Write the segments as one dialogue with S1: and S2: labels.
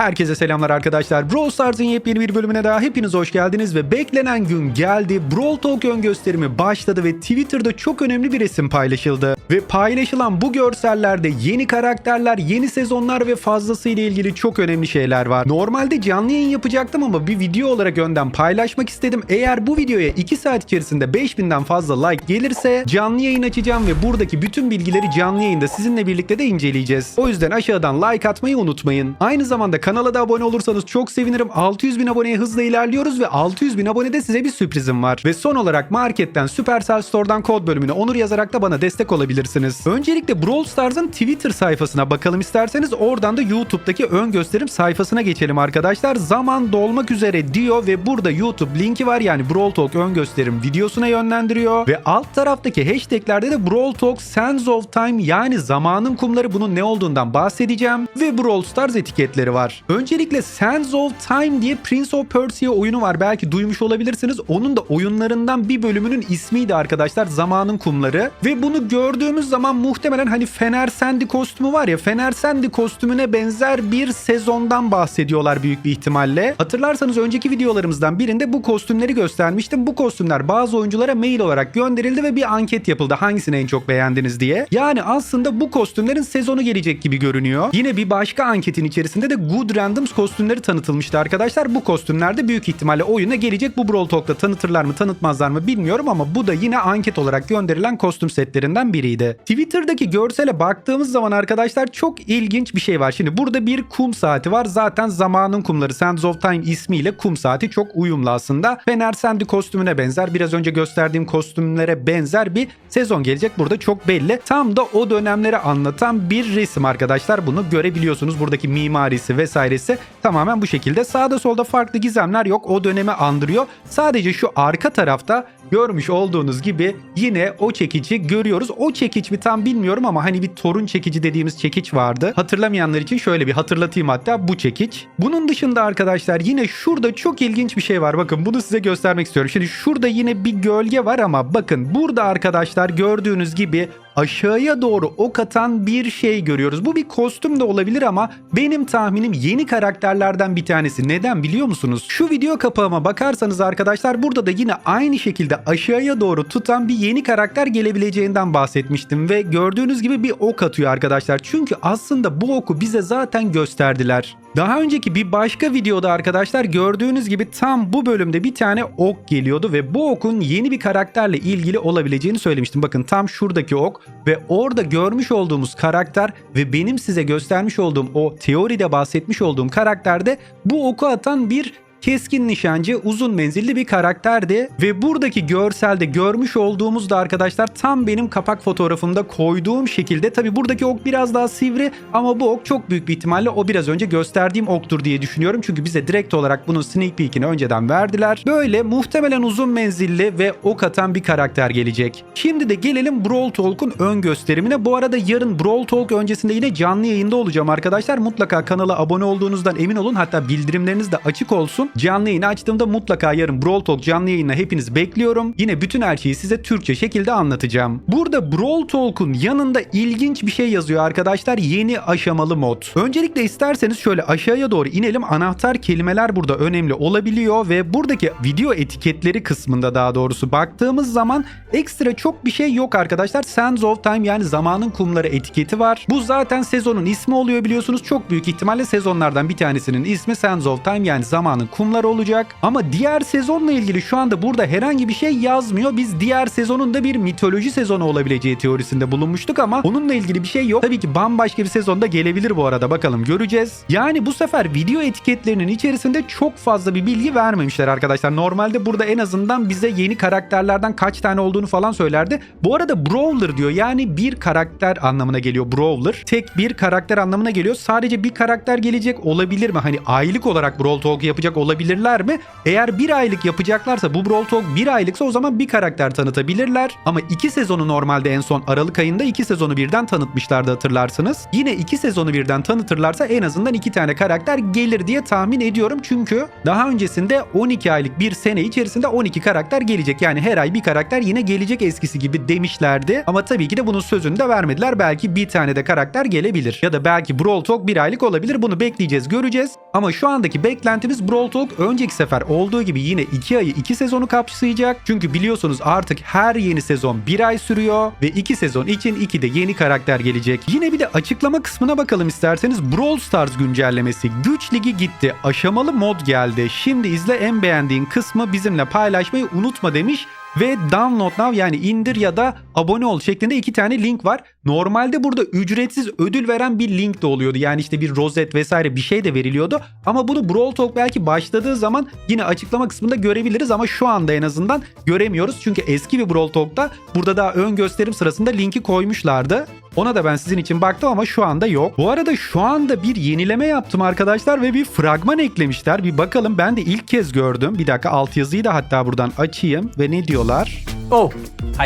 S1: Herkese selamlar arkadaşlar. Brawl Stars'ın yepyeni bir bölümüne daha hepiniz hoş geldiniz ve beklenen gün geldi. Brawl Talk ön gösterimi başladı ve Twitter'da çok önemli bir resim paylaşıldı. Ve paylaşılan bu görsellerde yeni karakterler, yeni sezonlar ve fazlasıyla ilgili çok önemli şeyler var. Normalde canlı yayın yapacaktım ama bir video olarak önden paylaşmak istedim. Eğer bu videoya 2 saat içerisinde 5000'den fazla like gelirse canlı yayın açacağım ve buradaki bütün bilgileri canlı yayında sizinle birlikte de inceleyeceğiz. O yüzden aşağıdan like atmayı unutmayın. Aynı zamanda kanala da abone olursanız çok sevinirim. 600 bin aboneye hızla ilerliyoruz ve 600 bin abonede size bir sürprizim var. Ve son olarak marketten Supercell Store'dan kod bölümüne onur yazarak da bana destek olabilirsiniz. Öncelikle Brawl Stars'ın Twitter sayfasına bakalım isterseniz oradan da YouTube'daki ön gösterim sayfasına geçelim arkadaşlar. Zaman dolmak üzere diyor ve burada YouTube linki var yani Brawl Talk ön gösterim videosuna yönlendiriyor ve alt taraftaki hashtaglerde de Brawl Talk Sands of Time yani zamanın kumları bunun ne olduğundan bahsedeceğim ve Brawl Stars etiketleri var. Öncelikle Sands of Time diye Prince of Persia oyunu var. Belki duymuş olabilirsiniz. Onun da oyunlarından bir bölümünün ismiydi arkadaşlar. Zamanın kumları. Ve bunu gördüğümüz zaman muhtemelen hani Fener Sandy kostümü var ya. Fener Sandy kostümüne benzer bir sezondan bahsediyorlar büyük bir ihtimalle. Hatırlarsanız önceki videolarımızdan birinde bu kostümleri göstermiştim. Bu kostümler bazı oyunculara mail olarak gönderildi ve bir anket yapıldı. Hangisini en çok beğendiniz diye. Yani aslında bu kostümlerin sezonu gelecek gibi görünüyor. Yine bir başka anketin içerisinde de Good Randoms kostümleri tanıtılmıştı arkadaşlar. Bu kostümler de büyük ihtimalle oyuna gelecek. Bu Brawl Talk'ta tanıtırlar mı tanıtmazlar mı bilmiyorum ama bu da yine anket olarak gönderilen kostüm setlerinden biriydi. Twitter'daki görsele baktığımız zaman arkadaşlar çok ilginç bir şey var. Şimdi burada bir kum saati var. Zaten zamanın kumları Sands of Time ismiyle kum saati çok uyumlu aslında. Fener Sandy kostümüne benzer. Biraz önce gösterdiğim kostümlere benzer bir sezon gelecek. Burada çok belli. Tam da o dönemleri anlatan bir resim arkadaşlar. Bunu görebiliyorsunuz. Buradaki mimarisi vesairesi tamamen bu şekilde. Sağda solda farklı gizemler yok. O dönemi andırıyor. Sadece şu arka tarafta görmüş olduğunuz gibi yine o çekici görüyoruz. O çekiç mi tam bilmiyorum ama hani bir torun çekici dediğimiz çekiç vardı. Hatırlamayanlar için şöyle bir hatırlatayım hatta bu çekiç. Bunun dışında arkadaşlar yine şurada çok ilginç bir şey var. Bakın bunu size göstermek istiyorum. Şimdi şurada yine bir gölge var ama bakın burada arkadaşlar gördüğünüz gibi aşağıya doğru ok atan bir şey görüyoruz. Bu bir kostüm de olabilir ama benim tahminim yeni karakterlerden bir tanesi. Neden biliyor musunuz? Şu video kapağıma bakarsanız arkadaşlar burada da yine aynı şekilde aşağıya doğru tutan bir yeni karakter gelebileceğinden bahsetmiştim ve gördüğünüz gibi bir ok atıyor arkadaşlar. Çünkü aslında bu oku bize zaten gösterdiler. Daha önceki bir başka videoda arkadaşlar gördüğünüz gibi tam bu bölümde bir tane ok geliyordu ve bu okun yeni bir karakterle ilgili olabileceğini söylemiştim. Bakın tam şuradaki ok ve orada görmüş olduğumuz karakter ve benim size göstermiş olduğum o teoride bahsetmiş olduğum karakterde bu oku atan bir keskin nişancı uzun menzilli bir karakterdi ve buradaki görselde görmüş olduğumuz da arkadaşlar tam benim kapak fotoğrafımda koyduğum şekilde tabi buradaki ok biraz daha sivri ama bu ok çok büyük bir ihtimalle o biraz önce gösterdiğim oktur diye düşünüyorum çünkü bize direkt olarak bunun sneak peek'ini önceden verdiler. Böyle muhtemelen uzun menzilli ve ok atan bir karakter gelecek. Şimdi de gelelim Brawl Talk'un ön gösterimine. Bu arada yarın Brawl Talk öncesinde yine canlı yayında olacağım arkadaşlar. Mutlaka kanala abone olduğunuzdan emin olun. Hatta bildirimleriniz de açık olsun. Canlı yayını açtığımda mutlaka yarın Brawl Talk canlı yayına hepiniz bekliyorum. Yine bütün her şeyi size Türkçe şekilde anlatacağım. Burada Brawl Talk'un yanında ilginç bir şey yazıyor arkadaşlar. Yeni aşamalı mod. Öncelikle isterseniz şöyle aşağıya doğru inelim. Anahtar kelimeler burada önemli olabiliyor ve buradaki video etiketleri kısmında daha doğrusu baktığımız zaman ekstra çok bir şey yok arkadaşlar. Sands of Time yani zamanın kumları etiketi var. Bu zaten sezonun ismi oluyor biliyorsunuz. Çok büyük ihtimalle sezonlardan bir tanesinin ismi Sands of Time yani zamanın kumları olacak. Ama diğer sezonla ilgili şu anda burada herhangi bir şey yazmıyor. Biz diğer sezonun da bir mitoloji sezonu olabileceği teorisinde bulunmuştuk ama onunla ilgili bir şey yok. Tabii ki bambaşka bir sezonda gelebilir bu arada. Bakalım göreceğiz. Yani bu sefer video etiketlerinin içerisinde çok fazla bir bilgi vermemişler arkadaşlar. Normalde burada en azından bize yeni karakterlerden kaç tane olduğunu falan söylerdi. Bu arada Brawler diyor. Yani bir karakter anlamına geliyor Brawler. Tek bir karakter anlamına geliyor. Sadece bir karakter gelecek olabilir mi? Hani aylık olarak Brawl Talk yapacak olabilir olabilirler mi? Eğer bir aylık yapacaklarsa bu Brawl Talk bir aylıksa o zaman bir karakter tanıtabilirler. Ama iki sezonu normalde en son Aralık ayında iki sezonu birden tanıtmışlardı hatırlarsınız. Yine iki sezonu birden tanıtırlarsa en azından iki tane karakter gelir diye tahmin ediyorum. Çünkü daha öncesinde 12 aylık bir sene içerisinde 12 karakter gelecek. Yani her ay bir karakter yine gelecek eskisi gibi demişlerdi. Ama tabii ki de bunun sözünü de vermediler. Belki bir tane de karakter gelebilir. Ya da belki Brawl Talk bir aylık olabilir. Bunu bekleyeceğiz, göreceğiz. Ama şu andaki beklentimiz Brawl Talk önceki sefer olduğu gibi yine 2 ayı 2 sezonu kapsayacak. Çünkü biliyorsunuz artık her yeni sezon 1 ay sürüyor ve 2 sezon için 2 de yeni karakter gelecek. Yine bir de açıklama kısmına bakalım isterseniz. Brawl Stars güncellemesi güç ligi gitti. Aşamalı mod geldi. Şimdi izle en beğendiğin kısmı bizimle paylaşmayı unutma demiş. Ve download now yani indir ya da abone ol şeklinde iki tane link var. Normalde burada ücretsiz ödül veren bir link de oluyordu. Yani işte bir rozet vesaire bir şey de veriliyordu. Ama bunu Brawl Talk belki başladığı zaman yine açıklama kısmında görebiliriz ama şu anda en azından göremiyoruz. Çünkü eski bir Brawl Talk'ta burada daha ön gösterim sırasında linki koymuşlardı. Ona da ben sizin için baktım ama şu anda yok. Bu arada şu anda bir yenileme yaptım arkadaşlar ve bir fragman eklemişler. Bir bakalım ben de ilk kez gördüm. Bir dakika altyazıyı da hatta buradan açayım ve ne diyorlar?
S2: Oh,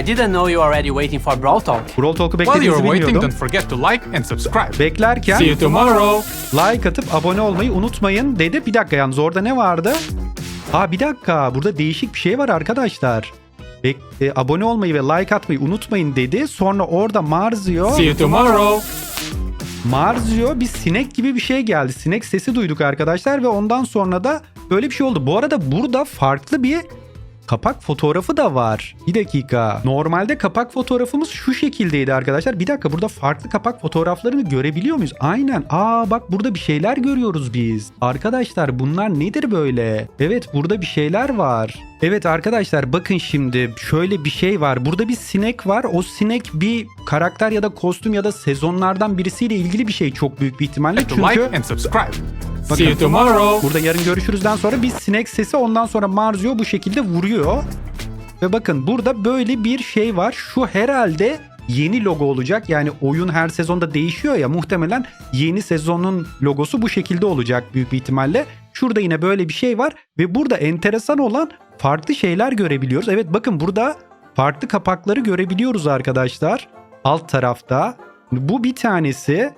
S2: I didn't know you already waiting for Brawl Talk.
S1: Brawl Talk'u
S3: While you're
S1: beklediğinizi
S3: waiting, don't forget to like and subscribe.
S1: Beklerken
S3: See you tomorrow.
S1: like atıp abone olmayı unutmayın dedi. Bir dakika yalnız orada ne vardı? Aa bir dakika burada değişik bir şey var arkadaşlar. Bek- e, abone olmayı ve like atmayı unutmayın dedi. Sonra orada Marzio,
S3: See you tomorrow.
S1: Marzio bir sinek gibi bir şey geldi. Sinek sesi duyduk arkadaşlar ve ondan sonra da böyle bir şey oldu. Bu arada burada farklı bir kapak fotoğrafı da var. Bir dakika. Normalde kapak fotoğrafımız şu şekildeydi arkadaşlar. Bir dakika burada farklı kapak fotoğraflarını görebiliyor muyuz? Aynen. Aa bak burada bir şeyler görüyoruz biz. Arkadaşlar bunlar nedir böyle? Evet burada bir şeyler var. Evet arkadaşlar bakın şimdi şöyle bir şey var. Burada bir sinek var. O sinek bir karakter ya da kostüm ya da sezonlardan birisiyle ilgili bir şey çok büyük bir ihtimalle. Çünkü
S3: like and subscribe.
S1: Bakın.
S3: See you tomorrow.
S1: Burada yarın görüşürüzden sonra bir sinek sesi ondan sonra Marzio bu şekilde vuruyor. Ve bakın burada böyle bir şey var. Şu herhalde yeni logo olacak. Yani oyun her sezonda değişiyor ya muhtemelen yeni sezonun logosu bu şekilde olacak büyük bir ihtimalle. Şurada yine böyle bir şey var ve burada enteresan olan farklı şeyler görebiliyoruz. Evet bakın burada farklı kapakları görebiliyoruz arkadaşlar. Alt tarafta. Bu bir tanesi.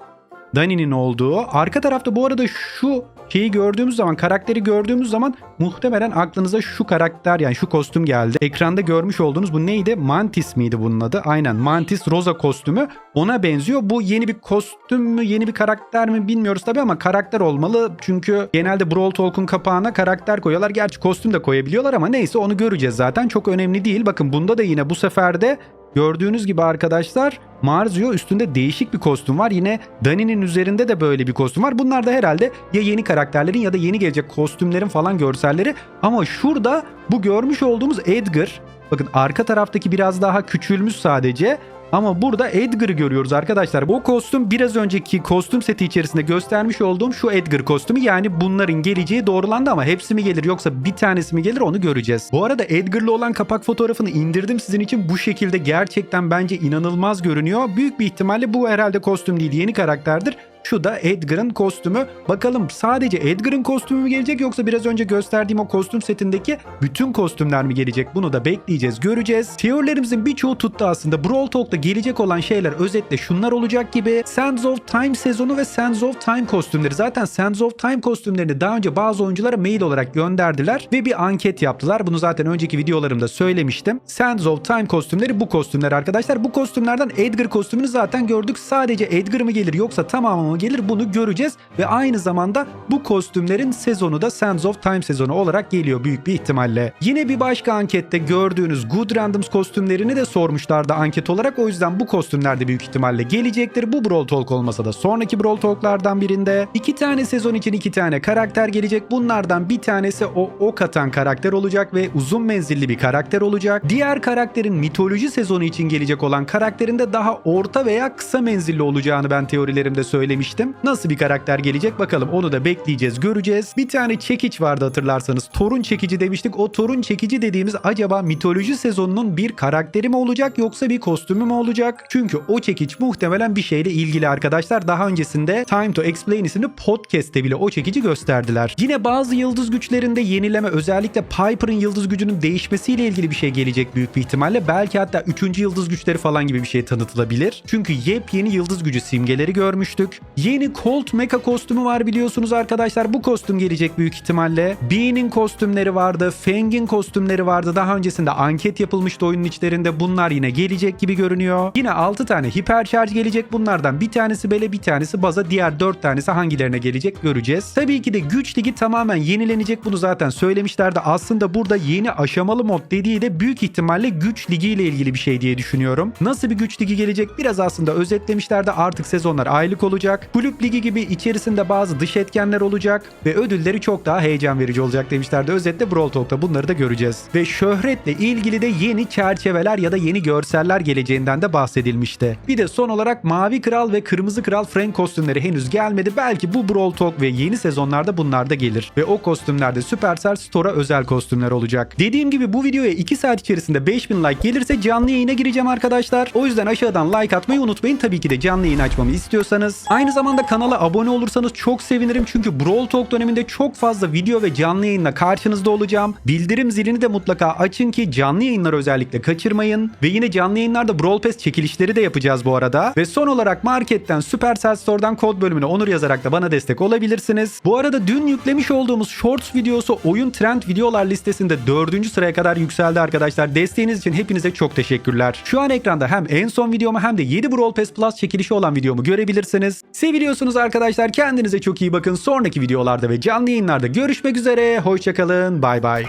S1: Dani'nin olduğu. Arka tarafta bu arada şu şeyi gördüğümüz zaman, karakteri gördüğümüz zaman muhtemelen aklınıza şu karakter yani şu kostüm geldi. Ekranda görmüş olduğunuz bu neydi? Mantis miydi bunun adı? Aynen Mantis Rosa kostümü ona benziyor. Bu yeni bir kostüm mü, yeni bir karakter mi bilmiyoruz tabii ama karakter olmalı. Çünkü genelde Brawl Talk'un kapağına karakter koyuyorlar. Gerçi kostüm de koyabiliyorlar ama neyse onu göreceğiz zaten. Çok önemli değil. Bakın bunda da yine bu sefer de Gördüğünüz gibi arkadaşlar Marzio üstünde değişik bir kostüm var. Yine Dani'nin üzerinde de böyle bir kostüm var. Bunlar da herhalde ya yeni karakterlerin ya da yeni gelecek kostümlerin falan görselleri. Ama şurada bu görmüş olduğumuz Edgar. Bakın arka taraftaki biraz daha küçülmüş sadece. Ama burada Edgar'ı görüyoruz arkadaşlar. Bu kostüm biraz önceki kostüm seti içerisinde göstermiş olduğum şu Edgar kostümü. Yani bunların geleceği doğrulandı ama hepsi mi gelir yoksa bir tanesi mi gelir onu göreceğiz. Bu arada Edgar'lı olan kapak fotoğrafını indirdim sizin için. Bu şekilde gerçekten bence inanılmaz görünüyor. Büyük bir ihtimalle bu herhalde kostüm değil yeni karakterdir. Şu da Edgar'ın kostümü. Bakalım sadece Edgar'ın kostümü mü gelecek yoksa biraz önce gösterdiğim o kostüm setindeki bütün kostümler mi gelecek? Bunu da bekleyeceğiz, göreceğiz. Teorilerimizin birçoğu tuttu aslında. Brawl Talk'ta gelecek olan şeyler özetle şunlar olacak gibi. Sands of Time sezonu ve Sands of Time kostümleri. Zaten Sands of Time kostümlerini daha önce bazı oyunculara mail olarak gönderdiler ve bir anket yaptılar. Bunu zaten önceki videolarımda söylemiştim. Sands of Time kostümleri bu kostümler arkadaşlar. Bu kostümlerden Edgar kostümünü zaten gördük. Sadece Edgar mı gelir yoksa tamamı gelir bunu göreceğiz. Ve aynı zamanda bu kostümlerin sezonu da Sands of Time sezonu olarak geliyor büyük bir ihtimalle. Yine bir başka ankette gördüğünüz Good Randoms kostümlerini de sormuşlardı anket olarak. O yüzden bu kostümler de büyük ihtimalle gelecektir. Bu Brawl Talk olmasa da sonraki Brawl Talk'lardan birinde. iki tane sezon için iki tane karakter gelecek. Bunlardan bir tanesi o ok atan karakter olacak ve uzun menzilli bir karakter olacak. Diğer karakterin mitoloji sezonu için gelecek olan karakterin de daha orta veya kısa menzilli olacağını ben teorilerimde söylemiştim demiştim. Nasıl bir karakter gelecek bakalım onu da bekleyeceğiz göreceğiz. Bir tane çekiç vardı hatırlarsanız. Torun çekici demiştik. O torun çekici dediğimiz acaba mitoloji sezonunun bir karakteri mi olacak yoksa bir kostümü mü olacak? Çünkü o çekiç muhtemelen bir şeyle ilgili arkadaşlar. Daha öncesinde Time to Explain isimli podcast'te bile o çekici gösterdiler. Yine bazı yıldız güçlerinde yenileme özellikle Piper'ın yıldız gücünün değişmesiyle ilgili bir şey gelecek büyük bir ihtimalle. Belki hatta 3. yıldız güçleri falan gibi bir şey tanıtılabilir. Çünkü yepyeni yıldız gücü simgeleri görmüştük. Yeni Colt Mecha kostümü var biliyorsunuz arkadaşlar. Bu kostüm gelecek büyük ihtimalle. Bee'nin kostümleri vardı. Fang'in kostümleri vardı. Daha öncesinde anket yapılmıştı oyunun içlerinde. Bunlar yine gelecek gibi görünüyor. Yine 6 tane hipercharge gelecek. Bunlardan bir tanesi bele bir tanesi baza. Diğer 4 tanesi hangilerine gelecek göreceğiz. Tabii ki de güç ligi tamamen yenilenecek. Bunu zaten söylemişlerdi. Aslında burada yeni aşamalı mod dediği de büyük ihtimalle güç ligi ile ilgili bir şey diye düşünüyorum. Nasıl bir güç ligi gelecek biraz aslında özetlemişlerdi. Artık sezonlar aylık olacak. Kulüp ligi gibi içerisinde bazı dış etkenler olacak ve ödülleri çok daha heyecan verici olacak demişlerdi. Özetle Brawl Talk'ta bunları da göreceğiz. Ve şöhretle ilgili de yeni çerçeveler ya da yeni görseller geleceğinden de bahsedilmişti. Bir de son olarak Mavi Kral ve Kırmızı Kral Frank kostümleri henüz gelmedi. Belki bu Brawl Talk ve yeni sezonlarda bunlar da gelir. Ve o kostümlerde Supercell Store'a özel kostümler olacak. Dediğim gibi bu videoya 2 saat içerisinde 5000 like gelirse canlı yayına gireceğim arkadaşlar. O yüzden aşağıdan like atmayı unutmayın. Tabii ki de canlı yayın açmamı istiyorsanız. Aynı zamanda kanala abone olursanız çok sevinirim. Çünkü Brawl Talk döneminde çok fazla video ve canlı yayınla karşınızda olacağım. Bildirim zilini de mutlaka açın ki canlı yayınları özellikle kaçırmayın. Ve yine canlı yayınlarda Brawl Pass çekilişleri de yapacağız bu arada. Ve son olarak marketten Supercell Store'dan kod bölümüne onur yazarak da bana destek olabilirsiniz. Bu arada dün yüklemiş olduğumuz Shorts videosu oyun trend videolar listesinde 4. sıraya kadar yükseldi arkadaşlar. Desteğiniz için hepinize çok teşekkürler. Şu an ekranda hem en son videomu hem de 7 Brawl Pass Plus çekilişi olan videomu görebilirsiniz. Seviliyorsunuz arkadaşlar. Kendinize çok iyi bakın. Sonraki videolarda ve canlı yayınlarda görüşmek üzere. Hoşçakalın. Bay bay.